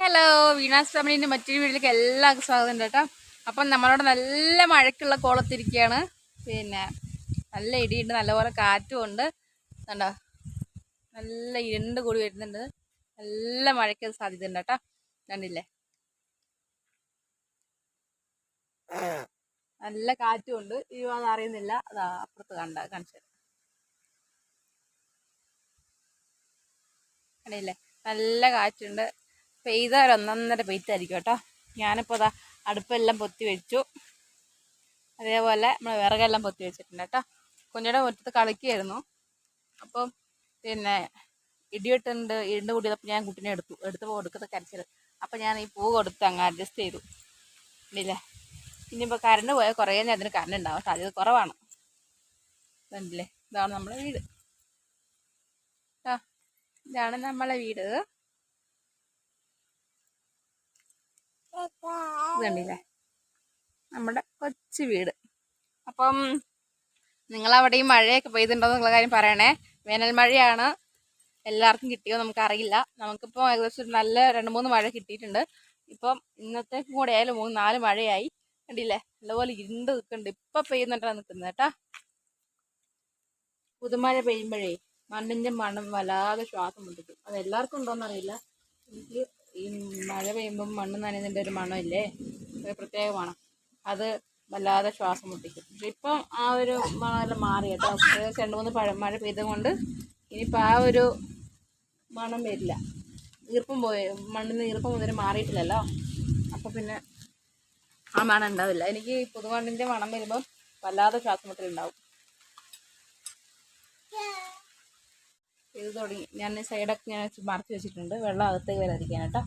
Hello Veena's ഫാമിലിന്റെ മറ്റൊരു വീട്ടിലേക്ക് എല്ലാവർക്കും സ്വാഗതം ഉണ്ട് കേട്ടോ. അപ്പം നമ്മളവിടെ നല്ല മഴക്കുള്ള കോളത്തിരിക്കുകയാണ്. പിന്നെ നല്ല ഇടിയുണ്ട് നല്ലപോലെ കാറ്റും ഉണ്ട്. കണ്ടോ? നല്ല ഇരുണ്ട് കൂടി വരുന്നുണ്ട്. നല്ല മഴയ്ക്ക് സാധ്യത ഉണ്ട് കേട്ടോ. കണ്ടില്ലേ? നല്ല കാറ്റും ഉണ്ട്. അത് അറിയുന്നില്ല. അതാ അപ്പുറത്ത് കണ്ട കാണിച്ചത് കണ്ടില്ലേ? നല്ല കാറ്റുണ്ട്. പെയ്ത ഒരു ഒന്നൊന്നര പെയ്ത്തായിരിക്കും കേട്ടോ. ഞാനിപ്പോൾ അതാ അടുപ്പെല്ലാം പൊത്തി വെച്ചു. അതേപോലെ നമ്മൾ വിറകെല്ലാം പൊത്തി വെച്ചിട്ടുണ്ട് കേട്ടോ. കുഞ്ഞിയുടെ മുറ്റത്ത് കളിക്കുകയായിരുന്നു അപ്പം പിന്നെ ഇടിവെട്ടുണ്ട് ഇരുണ്ട് കൂടിയതപ്പോൾ ഞാൻ കുട്ടീനെ എടുത്തു. എടുത്തപ്പോൾ കൊടുക്കത്തെ കരച്ചത് അപ്പം ഞാൻ ഈ പൂ കൊടുത്ത് അങ്ങ് അഡ്ജസ്റ്റ് ചെയ്തു. ഇല്ലേ? ഇനിയിപ്പോൾ കറണ്ട് പോയാൽ കുറേ അതിന് കറണ്ട് ഉണ്ടാവും സാധ്യത കുറവാണ്. ഇതല്ലേ ഇതാണ് നമ്മുടെ വീട്. ആ ഇതാണ് നമ്മളെ വീട്. ഇത് കണ്ടില്ലേ നമ്മുടെ കൊച്ചു വീട്. അപ്പം നിങ്ങളവിടെ ഈ മഴയൊക്കെ പെയ്തിട്ടുണ്ടോ എന്നുള്ള കാര്യം പറയണേ. വേനൽ മഴയാണ്. എല്ലാവർക്കും കിട്ടിയോ നമുക്കറിയില്ല നമുക്കിപ്പോൾ ഏകദേശം നല്ല രണ്ട് മൂന്ന് മഴ കിട്ടിയിട്ടുണ്ട്. ഇപ്പം ഇന്നത്തേക്കും കൂടെ ആയാലും മൂന്ന് നാല് മഴയായി. കണ്ടില്ലേ? നല്ലപോലെ ഇരുണ്ട് നിൽക്കുന്നുണ്ട്. ഇപ്പം പെയ്യുന്നുണ്ടാണ് നിൽക്കുന്നത് കേട്ടാ. പുതുമഴ പെയ്യുമ്പോഴേ മണ്ണിന്റെ മണം വല്ലാതെ ശ്വാസം മുട്ടിക്കും അത് എല്ലാവർക്കും ഉണ്ടോയെന്നറിയില്ല എനിക്ക് ഈ മഴ പെയ്യുമ്പം മണ്ണ് നനയുന്നതിന്റെ ഒരു മണമില്ലേ? ഒരു പ്രത്യേക മണം അത് വല്ലാതെ ശ്വാസം മുട്ടിക്കും. പക്ഷെ ഇപ്പം ആ ഒരു മണമെല്ലാം മാറി കേട്ടോ. രണ്ട് മൂന്ന് പഴ മഴ പെയ്തുകൊണ്ട് ഇനിയിപ്പോൾ ആ ഒരു മണം വരില്ല. ഈർപ്പം പോയി മണ്ണിന്ന് ഈർപ്പം മുതൽ മാറിയിട്ടില്ലല്ലോ. അപ്പോൾ പിന്നെ ആ മണം ഉണ്ടാവില്ല. എനിക്ക് പുതുമണ്ണിന്റെ മണം വരുമ്പം വല്ലാതെ ശ്വാസം മുട്ടലുണ്ടാവും. ഇത് തുടങ്ങി. ഞാൻ സൈഡൊക്കെ ഞാൻ മറച്ച് വെച്ചിട്ടുണ്ട്. വെള്ളം അകത്തേക്ക് വരാതിരിക്കാൻ കേട്ടോ.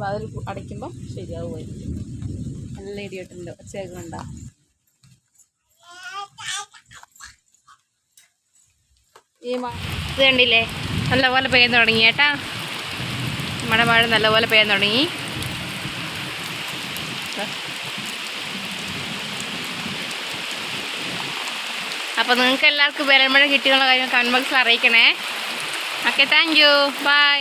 വാതിൽ അടയ്ക്കുമ്പം ശരിയാവുമായിരിക്കും നല്ല ഇടിയിട്ടുണ്ട് ഒച്ചയൊക്കെ ഈ ഇത് കണ്ടില്ലേ? നല്ലപോലെ പെയ്യാൻ തുടങ്ങി കേട്ടാ. നമ്മുടെ മഴ നല്ലപോലെ പെയ്യാൻ തുടങ്ങി. അപ്പോൾ നിങ്ങൾക്ക് എല്ലാവർക്കും വേനൽമഴ കിട്ടിയെന്നുള്ള കാര്യം കമന്റ് ബോക്സിൽ അറിയിക്കണേ. Okay thank you bye